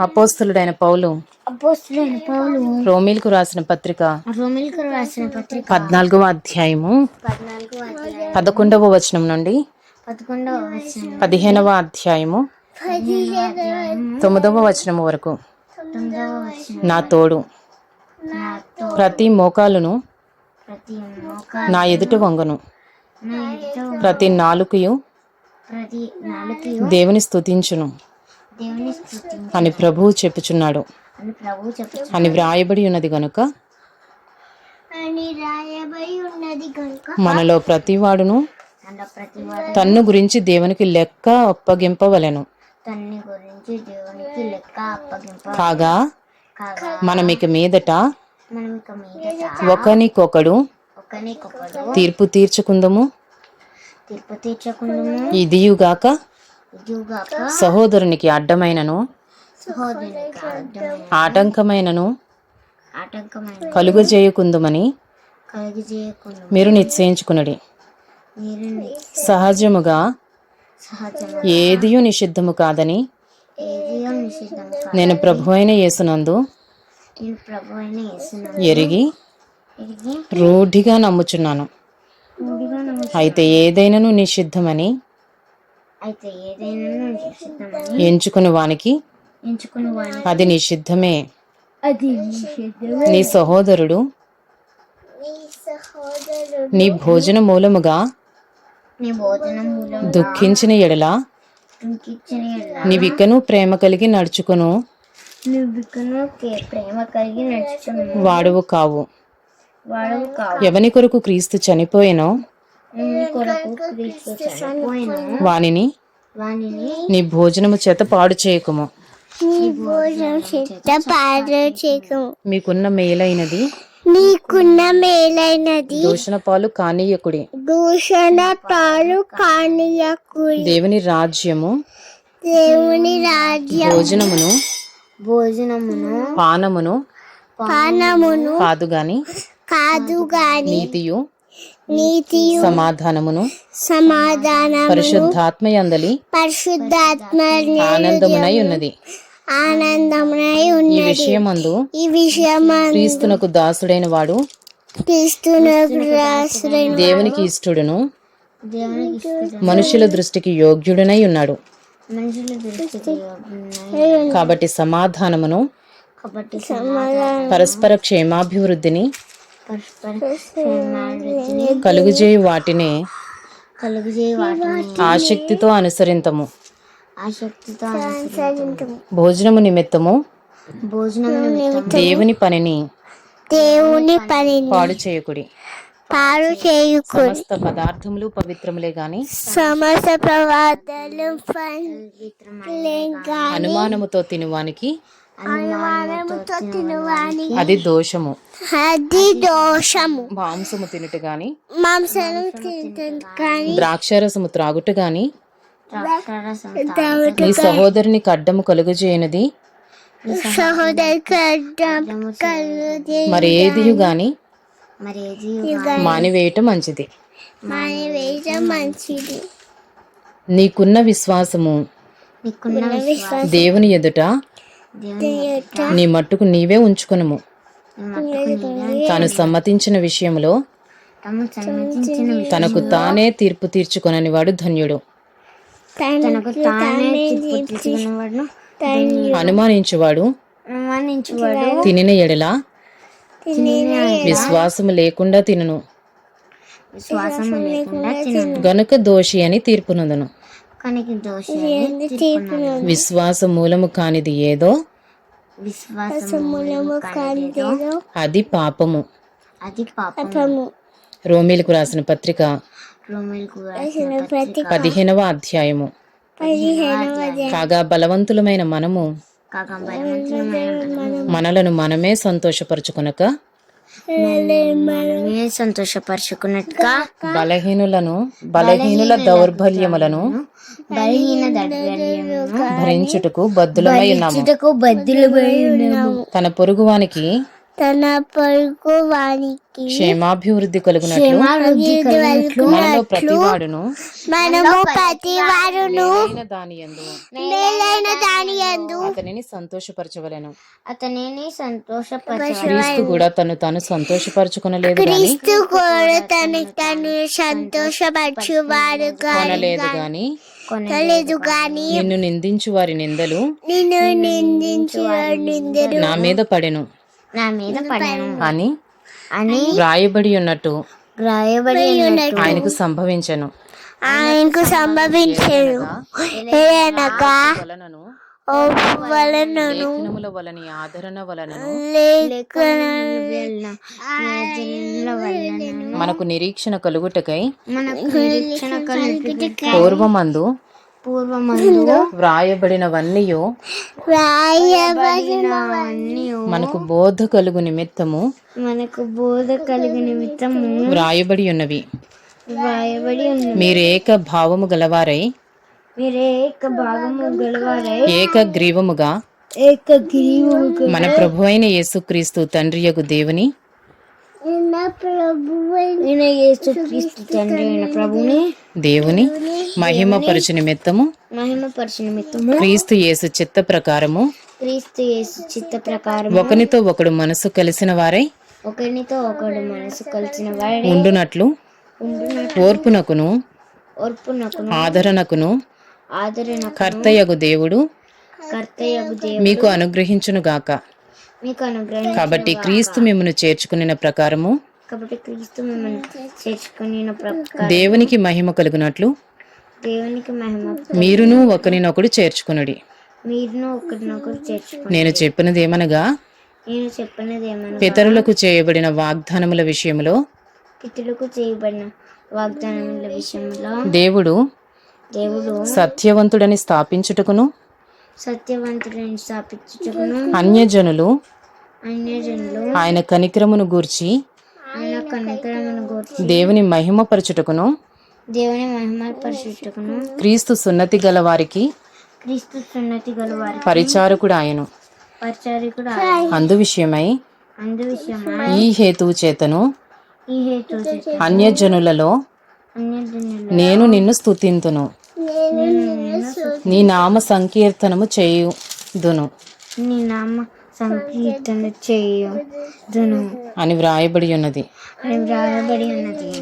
అపోస్తులుడైన పౌలు. అపోస్తులైన పౌలు. రోమిల్కు రాసిన పత్రిక. రోమిల్కు రాసిన పత్రిక. పద్నాలుగవ అధ్యాయము. పదకొండవ వచనం నుండి పదకొండవ వచనం. పదిహేనవ అధ్యాయము. తొమ్మిదవ వచనము వరకు. వచనం. నా తోడు. ప్రతి మోకాలును నా ఎదుట వంగను. ప్రతి నాలుకయు దేవుని స్తుతించును దేవుని స్థుతి అని ప్రభువు చెప్పుచున్నాడు. అని వ్రాయబడి ఉన్నది గనుక మనలో ప్రతివాడును తన్ను గురించి దేవునికి లెక్క అప్పగింపవలెను. కాగా మనం ఇక మీదట ఒకనికొకడు తీర్పు తీర్చుకుందము. తీర్పు తీర్చకుండాము ఇదియుగాక సహోదరునికి అడ్డమైనను ఆటంకమైనను ఆటంకమైన కలుగజేయకుందుమని మీరు నిశ్చయించుకునడి. సహజముగా ఏదియు నిషిద్ధము కాదని. నేను ప్రభు అయిన యేసునందు ఎరిగి రూఢిగా నమ్ముచున్నాను. అయితే ఏదైనను నిషిద్ధమని అయితే ఏదైనా నిషిద్ధమని ఎంచుకుని వానికి ఎంచుకుని అది నిషిద్ధమే. అది నీ సహోదరుడు నీ భోజన మూలముగా నీ భోజనం మూలం దుఃఖించిన ఎడల నీవిక్కను ప్రేమ కలిగి నడుచుకును. నువ్వు విక్కను కే- ప్రేమ కలిగి నడుచుకుని. వాడువు కావు. వాడు కావు. ఎవని కొరకు క్రీస్తు చనిపోయినో నీ కొరకు క్రీస్తు చనిపోయిన వానిని వానిని నీ భోజనము చేత పాడు చేయకుము. నీ భోజనం చేత పాడు చేయకము. మీకున్న మేలైనది? నీకున్న మేలైనది దూషణ పాలు కానీయకుడి. దూషణ పాలు కానియకుడి. దేవుని రాజ్యము? దేవుని రాజ్యం. భోజనమును? భోజనమును? పానమును? పానమును? కాదు గాని? కాదు గాని? నీతియు? నీతియు సమాధానమును సమాధానం పరిశుద్ధాత్మయందలి పరిశుద్ధాత్మ ఆనందమునై ఉన్నది. ఆనందమునై ఈ ఉన్నది. విషయమందు ఈ విషయం క్రీస్తునకు దాసుడైన వాడు క్రీస్తునకు రాసుడైన దేవునికి ఇష్టడును. మనుషుల దృష్టికి యోగ్యుడనై ఉన్నాడు. మనుషుల దృష్టికి ఉన్నాయి కాబట్టి సమాధానమును పరస్పర క్షేమాభివృద్ధిని కలుగుజేయు వాటినే కలుగజేయ వాటిని ఆసక్తితో అనుసరింతము. ఆసక్తితో భోజనము నిమిత్తము దేవుని పనిని దేవుని పనిని పాడు చేయకుడి. పాడు చేయుకు సమస్త పదార్థములు పవిత్రములే గాని సమస్త ప్రవాదాలు అనుమానముతో తినువానికి అది దోషము. అది దోషము. మాంసము తినుట గాని మాంసం తింటుంది కానీ ద్రాక్షారసము త్రాగుట గాని నీ సహోదరుని కడ్డము కలుగజేయనది? సహోదరికి అడ్డం కలుగే మరి ఏదియు గాని? మరి ఏది మానివేయటం మంచిది. మంచిది. నీకున్న విశ్వాసము నీకున్న విశ్వాసం దేవుని ఎదుట నీ మట్టుకు నీవే ఉంచుకునుము. తాను సమ్మతించిన విషయంలో తనకు తానే తీర్పు తీర్చుకొనని వాడు ధన్యుడు. అనుమానించువాడు తినిన ఎడల విశ్వాసము లేకుండా తినను. విశ్వాసం లేకుండా తినను. గనుక దోషి అని తీర్పునందును. విశ్వాస మూలము కానిది ఏదో? విశ్వాసం మూలము కానిదేదో అది పాపము. అది పాపము. రోమిలకు రాసిన పత్రిక రోమిలకు రాసిన పత్రిక పదిహేనవ అధ్యాయము. కాగా బలవంతులమైన మనము. మనలను మనమే సంతోషపరచుకొనక మనమే సంతోషపరుచుకున్నట్టుగా బలహీనులను బలహీనుల దౌర్బల్యములను బలహీన భరించుటకు బద్దులమై ఉన్నాము. చుటకు బద్దులు ఉన్నాము. తన పొరుగువానికి తన పొరుగు వానికి క్షేమాభివృద్ధి కలుగునట్లు మనలో ప్రతివాడును మనము మేలైన దాని యందు మేలైన దాని యందు అతనిని సంతోషపరచవలెను. అతనిని క్రీస్తు కూడా తను తాను సంతోషపరచుకొనలేదు గాని క్రీస్తు కూడా తను తను సంతోషపరచువారుగా కొనలేదు గాని కొనలేదు గాని నిన్ను నిందించు వారి నిందలు నిన్ను నిందించు నిందరు నా మీద పడెను. నా మీద పడాను. అని అని వ్రాయబడి ఉన్నట్టు రాయబడి ఉన్నట్టు ఆయనకు సంభవించను. ఆయనకు సంభవించను. ఏదనగా వలనను వలని ఆదరణ వలనను మనకు నిరీక్షణ కలుగుటకై మనకు నిరీక్షణ కలిగి పూర్వమందు పూర్వమందు వ్రాయబడినవన్నీయు. రాయబడినవన్నీ మనకు బోధ కలుగు నిమిత్తము. మనకు బోధ కలిగి నిమిత్తము. వ్రాయబడి ఉన్నవి. రాయబడి ఉన్నది మీరు ఏక భావము గలవారై. మీరే ఏక గలవారై. ఏక గ్రీవముగా. ఏక మన ప్రభు అయిన యేసుక్రీస్తు తండ్రియగు దేవుని ఈయన యేసు క్రీస్తు తండ్రి అయిన ప్రభుని దేవుని మహిమపరచు నిమిత్తము మహిమపరచు నిమిత్తము క్రీస్తు యేసు చిత్త ప్రకారము క్రీస్తు యేసు చిత్త ప్రకారం ఒకనితో ఒకడు మనసు కలిసిన వారై ఒకరినితో ఒకడు మనసు కలిసిన వాడి ఉండునట్లు ఓర్పునకును ఓర్పునకును ఆదరణకును ఆదరణకు కర్తయగు దేవుడు కర్తయ్యకు దేవు మీకు అనుగ్రహించునుగాక. మీకు అనుగ్రహం కాబట్టి క్రీస్తు మిమ్మను చేర్చుకునిన ప్రకారము కాబట్టి క్రీస్తు మిమ్మల్ని చేర్చుకుని దేవునికి మహిమ కలుగునట్లు దేవునికి మహిమ మీరును ఒకరినొకడు చేర్చుకునుడి. మీరును ఒకరినొకరు చేర్చుకుని. నేను చెప్పినదేమనగా నేను చెప్పినది ఏమనగా పితరులకు చేయబడిన వాగ్దానముల విషయములో పితృలకు చేయబడిన వాగ్దానముల విషయంలో దేవుడు దేవుడు సత్యవంతుడని స్థాపించుటకును సత్యవంతుడిని స్థాపించుటకును అన్యజనులు ఆయన కనికరమును గూర్చి దేవుని మహిమపరచుటకును దేవుని మహిమ పరిశుద్ధకును క్రీస్తు సున్నతి గల వారికి క్రీస్తు సున్నతి గల వారి పరిచారకుడు ఆయను. పరిచారికుడు అందు విషయమై అందు విషయమై ఈ హేతువు చేతను ఈ హేతు అన్యజనులలో అన్యజనులు నేను నిన్ను స్తుతింతును. నీ నామ సంకీర్తనము చేయుదును. నీ నామ సంకీర్తన చేయుదును అని వ్రాయబడి ఉన్నది. అని వ్రాయబడి ఉన్నది.